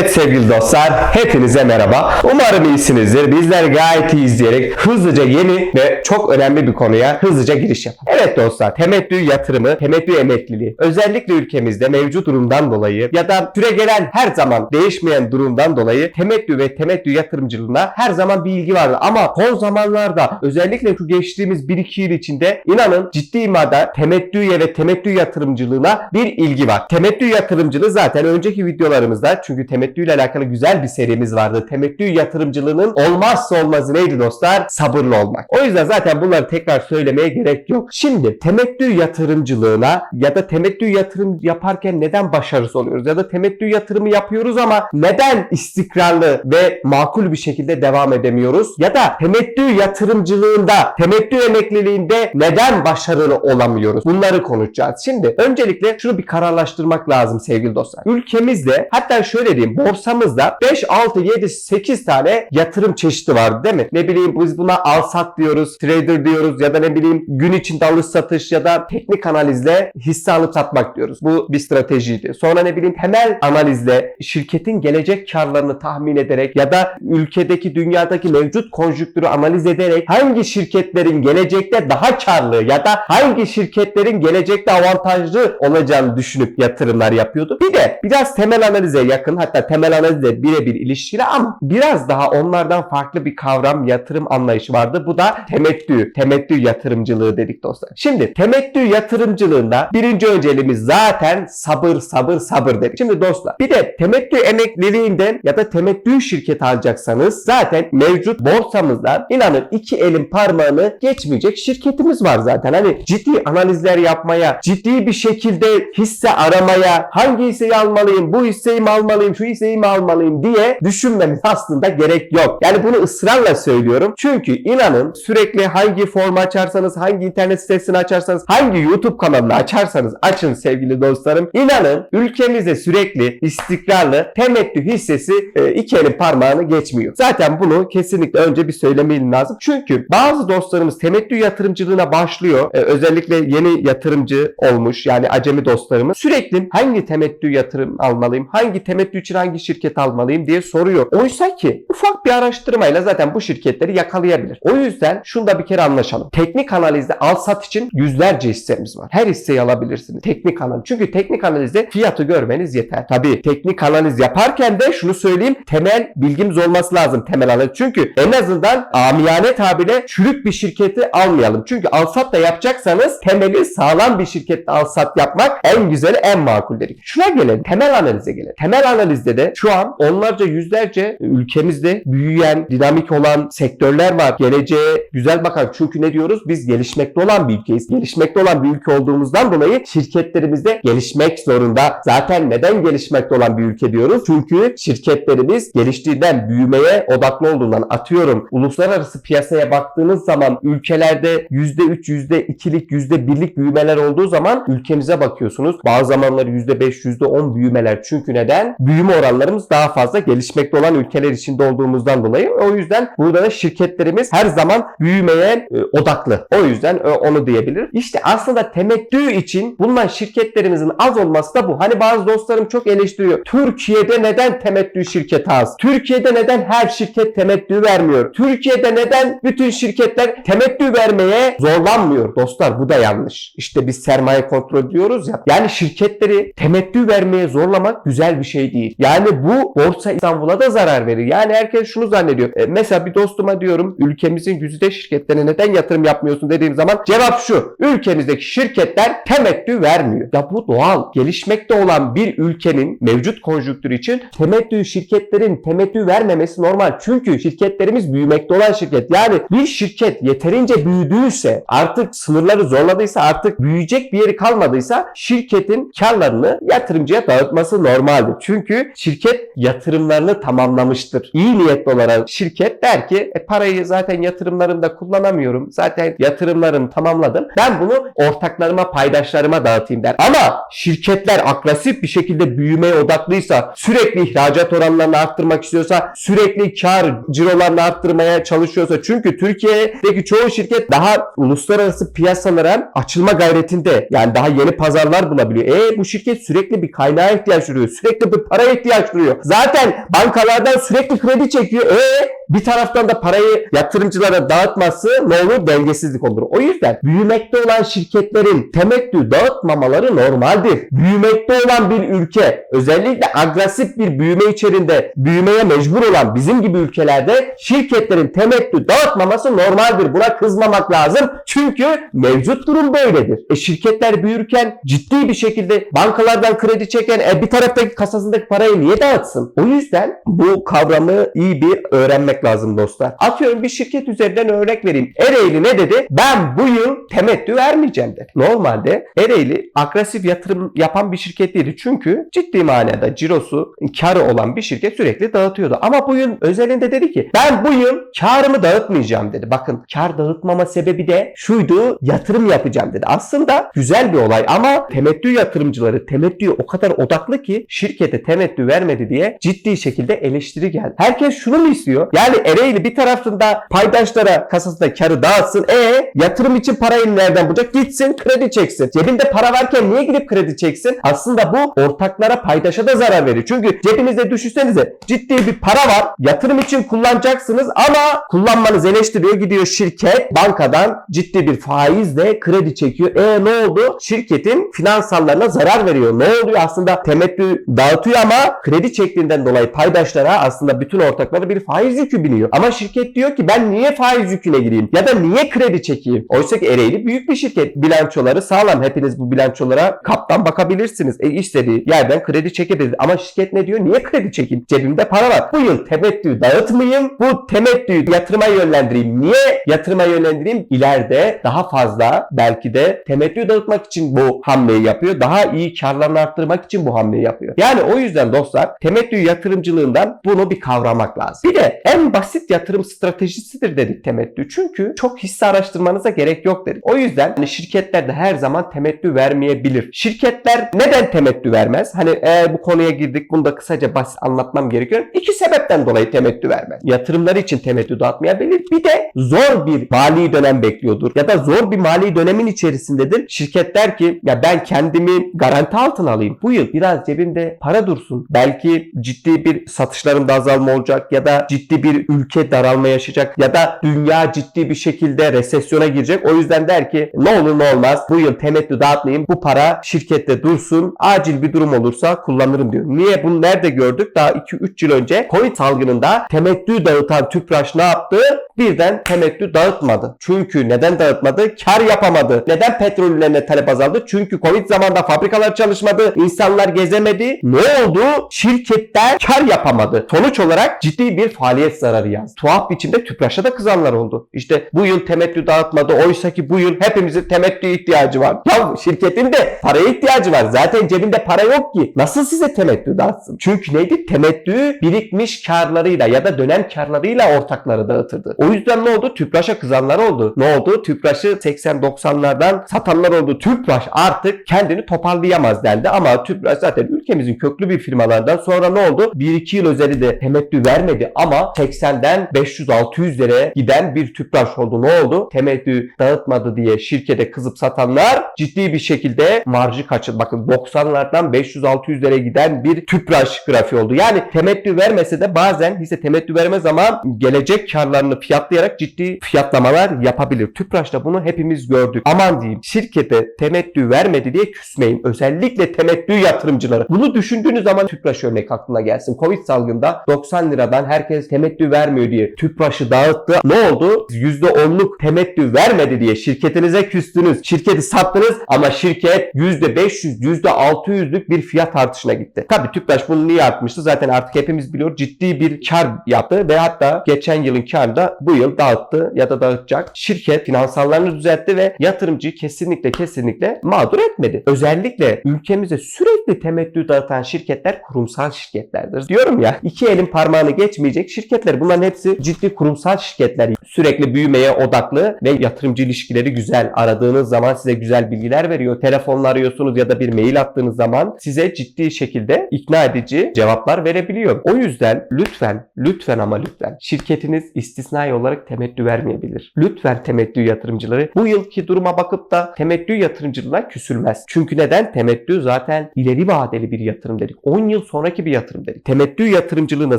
Evet sevgili dostlar, hepinize merhaba. Umarım iyisinizdir. Bizler gayet iyi izleyerek hızlıca yeni ve çok önemli bir konuya hızlıca giriş yapalım. Evet dostlar, temettü yatırımı, temettü emekliliği. Özellikle ülkemizde mevcut durumdan dolayı ya da süre gelen her zaman değişmeyen durumdan dolayı temettü ve temettü yatırımcılığına her zaman bir ilgi vardı. Ama son zamanlarda özellikle şu geçtiğimiz 1-2 yıl içinde inanın ciddi imada temettüye ve temettü yatırımcılığına bir ilgi var. Temettü yatırımcılığı zaten önceki videolarımızda çünkü temettü ile alakalı güzel bir serimiz vardı. Temettü yatırımcılığının olmazsa olmazı neydi dostlar? Sabırlı olmak. O yüzden zaten bunları tekrar söylemeye gerek yok. Şimdi temettü yatırımcılığına ya da temettü yatırım yaparken neden başarısız oluyoruz? Ya da temettü yatırımı yapıyoruz ama neden istikrarlı ve makul bir şekilde devam edemiyoruz? Ya da temettü yatırımcılığında, temettü emekliliğinde neden başarılı olamıyoruz? Bunları konuşacağız. Şimdi öncelikle şunu bir kararlaştırmak lazım sevgili dostlar. Ülkemizde hatta şöyle diyeyim borsamızda 5, 6, 7, 8 tane yatırım çeşidi var değil mi? Ne bileyim biz buna al sat diyoruz, trader diyoruz ya da ne bileyim gün içinde alış satış ya da teknik analizle hisse alıp satmak diyoruz. Bu bir stratejiydi. Sonra ne bileyim temel analizle şirketin gelecek karlarını tahmin ederek ya da ülkedeki dünyadaki mevcut konjüktürü analiz ederek hangi şirketlerin gelecekte daha karlı ya da hangi şirketlerin gelecekte avantajlı olacağını düşünüp yatırımlar yapıyordu. Bir de biraz temel analize yakın hatta temel analizle birebir ilişkili ama biraz daha onlardan farklı bir kavram yatırım anlayışı vardı. Bu da temettü, temettü yatırımcılığı dedik dostlar. Şimdi temettü yatırımcılığında birinci önceliğimiz zaten sabır sabır sabır dedik. Şimdi dostlar bir de temettü emekliliğinden ya da temettü şirket alacaksanız zaten mevcut borsamızda inanın iki elin parmağını geçmeyecek şirketimiz var zaten. Hani ciddi analizler yapmaya, ciddi bir şekilde hisse aramaya, hangi hisseyi almalıyım, bu hisseyi mi almalıyım, şu hisseyi mi almalıyım diye düşünmemiz aslında gerek yok. Yani bunu ısrarla söylüyorum. Çünkü inanın sürekli hangi formu açarsanız, hangi internet sitesini açarsanız, hangi YouTube kanalını açarsanız açın sevgili dostlarım. İnanın ülkemizde sürekli istikrarlı temettü hissesi e, iki elin parmağını geçmiyor. Zaten bunu kesinlikle önce bir söylemem lazım. Çünkü bazı dostlarımız temettü yatırımcılığına başlıyor. E, özellikle yeni yatırımcı olmuş yani acemi dostlarımız sürekli hangi temettü yatırım almalıyım, hangi temettü için hangi şirket almalıyım diye soruyor. Oysa ki ufak bir araştırmayla zaten bu şirketleri yakalayabilir. O yüzden şunu da bir kere anlaşalım. Teknik analizde al sat için yüzlerce hissemiz var. Her hisseyi alabilirsiniz. Teknik analiz. Çünkü teknik analizde fiyatı görmeniz yeter. Tabii teknik analiz yaparken de şunu söyleyeyim. Temel bilgimiz olması lazım temel analiz. Çünkü en azından amiyane tabirle çürük bir şirketi almayalım. Çünkü al sat da yapacaksanız temeli sağlam bir şirkette al sat yapmak en güzeli en makulleri. Şuna gelelim. Temel analize gelelim. Temel analizde de şu an onlarca yüzlerce ülkemizde büyüyen, dinamik olan sektörler var. Geleceğe güzel bakan. Çünkü ne diyoruz? Biz gelişmekte olan bir ülkeyiz. Gelişmekte olan bir ülke olduğumuzdan dolayı şirketlerimizde gelişmek zorunda. Zaten neden gelişmekte olan bir ülke diyoruz? Çünkü şirketlerimiz geliştiğinden, büyümeye odaklı olduğundan atıyorum. Uluslararası piyasaya baktığınız zaman ülkelerde %3, %2'lik, %1'lik büyümeler olduğu zaman ülkemize bakıyorsunuz. Bazı zamanlar %5, %10 büyümeler. Çünkü neden? Büyüme oranlarımız daha fazla gelişmekte olan ülkeler içinde olduğumuzdan dolayı. O yüzden burada da şirketlerimiz her zaman büyümeye e, odaklı. O yüzden e, onu diyebilir. İşte aslında temettü için bulunan şirketlerimizin az olması da bu. Hani bazı dostlarım çok eleştiriyor. Türkiye'de neden temettü şirketi az? Türkiye'de neden her şirket temettü vermiyor? Türkiye'de neden bütün şirketler temettü vermeye zorlanmıyor? Dostlar bu da yanlış. İşte biz sermaye kontrol diyoruz ya. Yani şirketleri temettü vermeye zorlamak güzel bir şey değil. Yani bu Borsa İstanbul'a da zarar verir. Yani herkes şunu zannediyor. E, mesela bir dostuma diyorum ülkemizin güzide şirketlerine neden yatırım yapmıyorsun dediğim zaman cevap şu. Ülkemizdeki şirketler temettü vermiyor. Ya bu doğal. Gelişmekte olan bir ülkenin mevcut konjüktür için temettü şirketlerin temettü vermemesi normal. Çünkü şirketlerimiz büyümekte olan şirket. Yani bir şirket yeterince büyüdüyse artık sınırları zorladıysa artık büyüyecek bir yeri kalmadıysa şirketin karlarını yatırımcıya dağıtması normaldir. Çünkü şirket yatırımlarını tamamlamıştır. İyi niyetli olarak şirket der ki e, parayı zaten yatırımlarımda kullanamıyorum. Zaten yatırımlarımı tamamladım. Ben bunu ortaklarıma, paydaşlarıma dağıtayım der. Ama şirketler agresif bir şekilde büyümeye odaklıysa, sürekli ihracat oranlarını arttırmak istiyorsa, sürekli kar cirolarını arttırmaya çalışıyorsa çünkü Türkiye'deki çoğu şirket daha uluslararası piyasalara açılma gayretinde. Yani daha yeni pazarlar bulabiliyor. E bu şirket sürekli bir kaynağa ihtiyaç duyuyor. Sürekli bir paraya ihtiyaç ihtiyaç duyuyor. Zaten bankalardan sürekli kredi çekiyor. E bir taraftan da parayı yatırımcılara dağıtması ne olur? Dengesizlik olur. O yüzden büyümekte olan şirketlerin temettü dağıtmamaları normaldir. Büyümekte olan bir ülke özellikle agresif bir büyüme içerisinde büyümeye mecbur olan bizim gibi ülkelerde şirketlerin temettü dağıtmaması normaldir. Buna kızmamak lazım. Çünkü mevcut durum böyledir. E şirketler büyürken ciddi bir şekilde bankalardan kredi çeken e, bir taraftaki kasasındaki parayı niye dağıtsın? O yüzden bu kavramı iyi bir öğrenmek lazım dostlar. Atıyorum bir şirket üzerinden örnek vereyim. Ereğli ne dedi? Ben bu yıl temettü vermeyeceğim dedi. Normalde Ereğli agresif yatırım yapan bir şirket değildi. Çünkü ciddi manada cirosu, karı olan bir şirket sürekli dağıtıyordu. Ama bu yıl özelinde dedi ki ben bu yıl karımı dağıtmayacağım dedi. Bakın kar dağıtmama sebebi de şuydu yatırım yapacağım dedi. Aslında güzel bir olay ama temettü yatırımcıları temettüye o kadar odaklı ki şirkete temettü vermedi diye ciddi şekilde eleştiri geldi. Herkes şunu mu istiyor? Yani Ereğli bir tarafında paydaşlara kasasında karı dağıtsın. E yatırım için parayı nereden bulacak? Gitsin kredi çeksin. Cebinde para varken niye gidip kredi çeksin? Aslında bu ortaklara paydaşa da zarar verir. Çünkü cebinizde düşünsenize ciddi bir para var. Yatırım için kullanacaksınız ama kullanmanız eleştiriyor. Gidiyor şirket bankadan ciddi bir faizle kredi çekiyor. E ne oldu? Şirketin finansallarına zarar veriyor. Ne oluyor? Aslında temettü dağıtıyor ama kredi çektiğinden dolayı paydaşlara aslında bütün ortaklara bir faiz yükü biniyor. Ama şirket diyor ki ben niye faiz yüküne gireyim? Ya da niye kredi çekeyim? Oysa ki Ereğli büyük bir şirket. Bilançoları sağlam. Hepiniz bu bilançolara kaptan bakabilirsiniz. E istediği yerden kredi çekebilir. Ama şirket ne diyor? Niye kredi çekeyim? Cebimde para var. Bu yıl temettü dağıtmayayım. Bu temettüyü yatırıma yönlendireyim. Niye yatırıma yönlendireyim? İleride daha fazla belki de temettü dağıtmak için bu hamleyi yapıyor. Daha iyi karlarını arttırmak için bu hamleyi yapıyor. Yani o yüzden dostlar temettü yatırımcılığından bunu bir kavramak lazım. Bir de en basit yatırım stratejisidir dedik temettü. Çünkü çok hisse araştırmanıza gerek yok dedik. O yüzden hani şirketler de her zaman temettü vermeyebilir. Şirketler neden temettü vermez? Hani e, bu konuya girdik. Bunu da kısaca basit anlatmam gerekiyor. İki sebepten dolayı temettü vermez. Yatırımları için temettü dağıtmayabilir. Bir de zor bir mali dönem bekliyordur. Ya da zor bir mali dönemin içerisindedir. Şirket der ki ya ben kendimi garanti altına alayım. Bu yıl biraz cebimde para dursun. Belki ciddi bir satışlarımda azalma olacak ya da ciddi bir ülke daralma yaşayacak ya da dünya ciddi bir şekilde resesyona girecek. O yüzden der ki ne olur ne olmaz bu yıl temettü dağıtmayayım. Bu para şirkette dursun. Acil bir durum olursa kullanırım diyor. Niye? Bunu nerede gördük? Daha 2-3 yıl önce Covid salgınında temettü dağıtan Tüpraş ne yaptı? Birden temettü dağıtmadı. Çünkü neden dağıtmadı? Kar yapamadı. Neden petrol ürünlerine talep azaldı? Çünkü Covid zamanında fabrikalar çalışmadı. insanlar gezemedi. Ne oldu? Şirketler kar yapamadı. Sonuç olarak ciddi bir faaliyet zararı yazdı. Tuhaf biçimde Tüpraş'a da kızanlar oldu. İşte bu yıl temettü dağıtmadı. Oysa ki bu yıl hepimizin temettü ihtiyacı var. Ya şirketin de paraya ihtiyacı var. Zaten cebinde para yok ki. Nasıl size temettü dağıtsın? Çünkü neydi? Temettü birikmiş karlarıyla ya da dönem karlarıyla ortakları dağıtırdı. O yüzden ne oldu? Tüpraş'a kızanlar oldu. Ne oldu? Tüpraş'ı 80-90'lardan satanlar oldu. Tüpraş artık kendini toparlayamaz dendi ama Tüpraş zaten ülkemizin köklü bir firmalardan sonra ne oldu? 1-2 yıl üzerinde temettü vermedi ama 80'den 500-600 liraya giden bir Tüpraş oldu. Ne oldu? Temettü dağıtmadı diye şirkete kızıp satanlar ciddi bir şekilde marjı kaçırdı. Bakın 90'lardan 500-600 liraya giden bir Tüpraş grafiği oldu. Yani temettü vermese de bazen hisse temettü verme zaman gelecek karlarını fiyatlayarak ciddi fiyatlamalar yapabilir. Tüpraş'ta bunu hepimiz gördük. Aman diyeyim şirkete temettü vermedi diye küsmeyin. Özellikle temettü yatırımcıları. Bunu düşündüğünüz zaman Tüpraş örnek aklına gelsin. Covid salgında 90 liradan herkes temettü vermiyor diye Tüpraş'ı dağıttı. Ne oldu? %10'luk temettü vermedi diye şirketinize küstünüz. Şirketi sattınız ama şirket %500, %600'lük bir fiyat artışına gitti. Tabii Tüpraş bunu niye artmıştı? Zaten artık hepimiz biliyor ciddi bir kar yaptı ve hatta geçen yılın karını da bu yıl dağıttı ya da dağıtacak. Şirket finansallarını düzeltti ve yatırımcıyı kesinlikle kesinlikle mağdur etmedi. Özellikle ülkemize sürekli temettü dağıtan şirketler kurumsal şirketlerdir. Diyorum ya iki elin parmağını geçmeyecek şirketler. Bunların hepsi ciddi kurumsal şirketler. Sürekli büyümeye odaklı ve yatırımcı ilişkileri güzel. Aradığınız zaman size güzel bilgiler veriyor. Telefonla arıyorsunuz ya da bir mail attığınız zaman size ciddi şekilde ikna edici cevaplar verebiliyor. O yüzden lütfen, lütfen ama lütfen şirketiniz istisnai olarak temettü vermeyebilir. Lütfen temettü yatırımcıları bu yılki duruma bakıp da temettü yatırımcılığına küsülmez. Çünkü neden? Temettü zaten ileri vadeli bir yatırım dedik. 10 10 yıl sonraki bir yatırım dedik. Temettü yatırımcılığında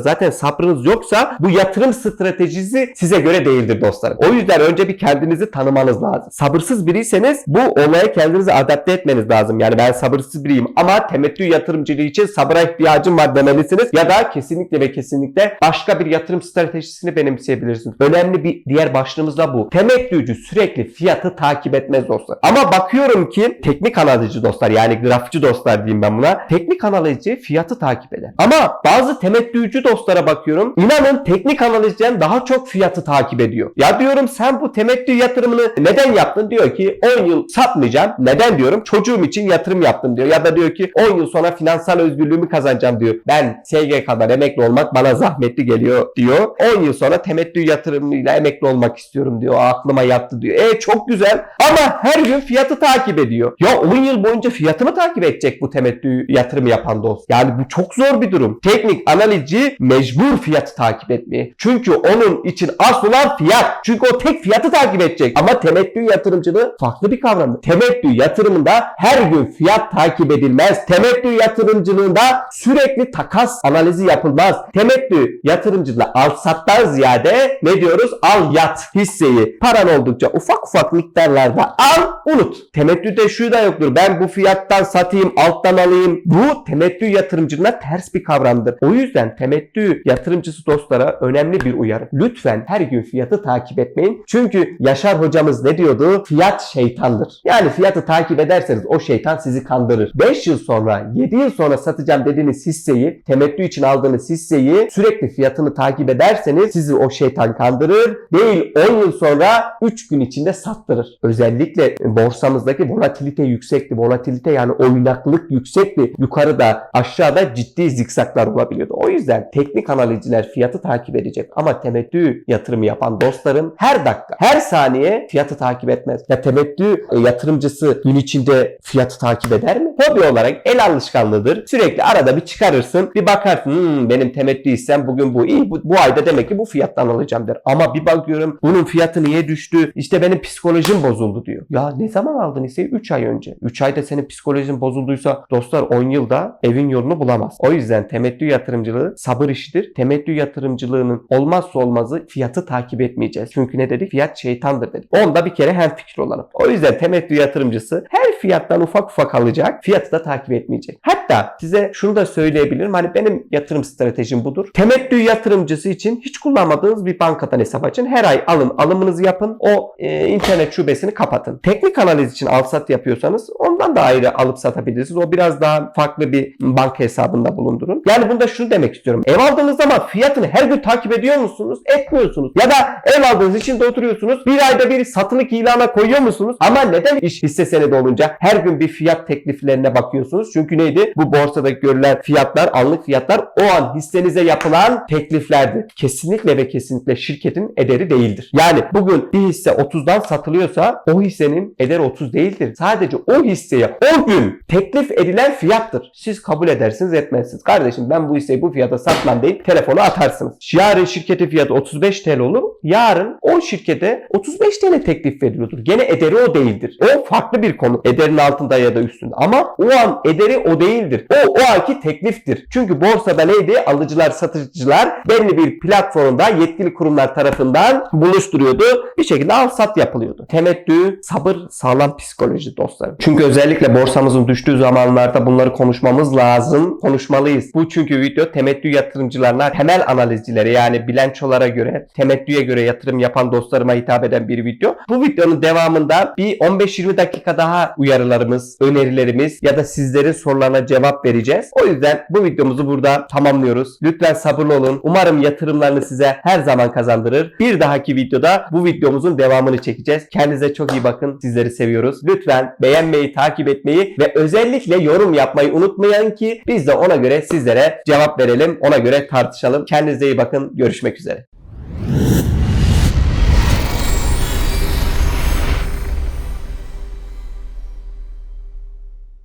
zaten sabrınız yoksa bu yatırım stratejisi size göre değildir dostlarım. O yüzden önce bir kendinizi tanımanız lazım. Sabırsız biriyseniz bu olaya kendinizi adapte etmeniz lazım. Yani ben sabırsız biriyim ama temettü yatırımcılığı için sabıra ihtiyacım var demelisiniz. Ya da kesinlikle ve kesinlikle başka bir yatırım stratejisini benimseyebilirsiniz. Önemli bir diğer başlığımız da bu. Temettücü sürekli fiyatı takip etmez dostlar. Ama bakıyorum ki teknik analizci dostlar yani grafikçi dostlar diyeyim ben buna. Teknik analizci fiyatı takip eder. Ama bazı temettücü dostlara bakıyorum. İnanın teknik analizciden daha çok fiyatı takip ediyor. Ya diyorum sen bu temettü yatırımını neden yaptın? Diyor ki 10 yıl satmayacağım. Neden diyorum? Çocuğum için yatırım yaptım diyor. Ya da diyor ki 10 yıl sonra finansal özgürlüğümü kazanacağım diyor. Ben SGK'dan emekli olmak bana zahmetli geliyor diyor. 10 yıl sonra temettü yatırımıyla emekli olmak istiyorum diyor. Aklıma yattı diyor. E çok güzel ama her gün fiyatı takip ediyor. Ya 10 yıl boyunca fiyatı mı takip edecek bu temettü yatırımı yapan dost? Yani bu çok zor bir durum. Teknik analizci mecbur fiyatı takip etmeye. Çünkü onun için asıl olan fiyat. Çünkü o tek fiyatı takip edecek. Ama temettü yatırımcılığı farklı bir kavramdır. Temettü yatırımında her gün fiyat takip edilmez. Temettü yatırımcılığında sürekli takas analizi yapılmaz. Temettü yatırımcılığı al sattan ziyade ne diyoruz? Al yat hisseyi. Paran oldukça ufak ufak miktarlarda al unut. Temettüde şu da yoktur. Ben bu fiyattan satayım alttan alayım. Bu temettü yatırımcılığına ters bir kavramdır. O yüzden temettü yatırımcısı dostlara önemli bir uyarı. Lütfen her gün fiyatı takip etmeyin. Çünkü Yaşar hocamız ne diyordu? Fiyat şeytandır. Yani fiyatı takip ederseniz o şeytan sizi kandırır. 5 yıl sonra 7 yıl sonra satacağım dediğiniz hisseyi temettü için aldığınız hisseyi sürekli fiyatını takip ederseniz sizi o şeytan kandırır. Değil 10 yıl sonra 3 gün içinde sattırır. Özellikle borsamızdaki volatilite yüksekti. Volatilite yani oynaklık yüksekti. Yukarıda aşağıda ciddi zikzaklar olabiliyordu. O yüzden teknik analizciler fiyatı takip edecek. Ama temettü yatırımı yapan dostların her dakika, her saniye fiyatı takip etmez. Ya temettü e, yatırımcısı gün içinde fiyatı takip eder mi? Hobi olarak el alışkanlığıdır. Sürekli arada bir çıkarırsın. Bir bakarsın "Hmm, benim temettü hissem bugün bu. iyi bu, bu ayda demek ki bu fiyattan alacağım der. Ama bir bakıyorum bunun fiyatı niye düştü? İşte benim psikolojim bozuldu diyor. Ya ne zaman aldın hisseyi? 3 ay önce. 3 ayda senin psikolojin bozulduysa dostlar 10 yılda evin yolunu bulamaz. O yüzden temettü yatırımcılığı sabır işidir. Temettü yatırımcılığının olmazsa olmazı fiyatı takip etmeyeceğiz. Çünkü ne dedik? Fiyat şeytandır dedik. Onda bir kere hem fikir olalım. O yüzden temettü yatırımcısı her fiyattan ufak ufak alacak. Fiyatı da takip etmeyecek. Hatta size şunu da söyleyebilirim. Hani benim yatırım stratejim budur. Temettü yatırımcısı için hiç kullanmadığınız bir bankadan hesap açın. Her ay alın alımınızı yapın. O e, internet şubesini kapatın. Teknik analiz için al sat yapıyorsanız ondan da ayrı alıp satabilirsiniz. O biraz daha farklı bir banka hesabında bulundurun. Yani bunda şunu demek istiyorum. Ev aldığınız zaman fiyatını her gün takip ediyor musunuz? Etmiyorsunuz. Ya da ev aldığınız için de oturuyorsunuz. Bir ayda bir satılık ilana koyuyor musunuz? Ama neden iş hisse senedi olunca her gün bir fiyat tekliflerine bakıyorsunuz? Çünkü neydi? Bu borsada görülen fiyatlar, anlık fiyatlar o an hissenize yapılan tekliflerdi. Kesinlikle ve kesinlikle şirketin ederi değildir. Yani bugün bir hisse 30'dan satılıyorsa o hissenin ederi 30 değildir. Sadece o hisseye o gün teklif edilen fiyattır. Siz kabul edersiniz etmezsiniz. Kardeşim ben bu hisseyi bu fiyata satmam deyip telefonu atarsınız. Yarın şirketin fiyatı 35 TL olur. Yarın o şirkete 35 TL teklif veriliyordur. Gene ederi o değildir. O farklı bir konu. Ederin altında ya da üstünde. Ama o an ederi o değildir. O o anki tekliftir. Çünkü borsada neydi? Alıcılar, satıcılar belli bir platformda yetkili kurumlar tarafından buluşturuyordu. Bir şekilde al sat yapılıyordu. Temettü, sabır, sağlam psikoloji dostlarım. Çünkü özellikle borsamızın düştüğü zamanlarda bunları konuşmamız lazım. Konuşmalıyız. Bu çünkü video temettü yatırımcılarına temel analizcilere yani bilançolara göre, temettüye göre yatırım yapan dostlarıma hitap eden bir video. Bu videonun devamında bir 15-20 dakika daha uyarılarımız, önerilerimiz ya da sizlerin sorularına cevap vereceğiz. O yüzden bu videomuzu burada tamamlıyoruz. Lütfen sabırlı olun. Umarım yatırımlarını size her zaman kazandırır. Bir dahaki videoda bu videomuzun devamını çekeceğiz. Kendinize çok iyi bakın. Sizleri seviyoruz. Lütfen beğenmeyi, takip etmeyi ve özellikle yorum yapmayı unutmayın ki biz de ona göre sizlere cevap verelim. Ona göre tartışalım. Kendinize iyi bakın. Görüşmek üzere.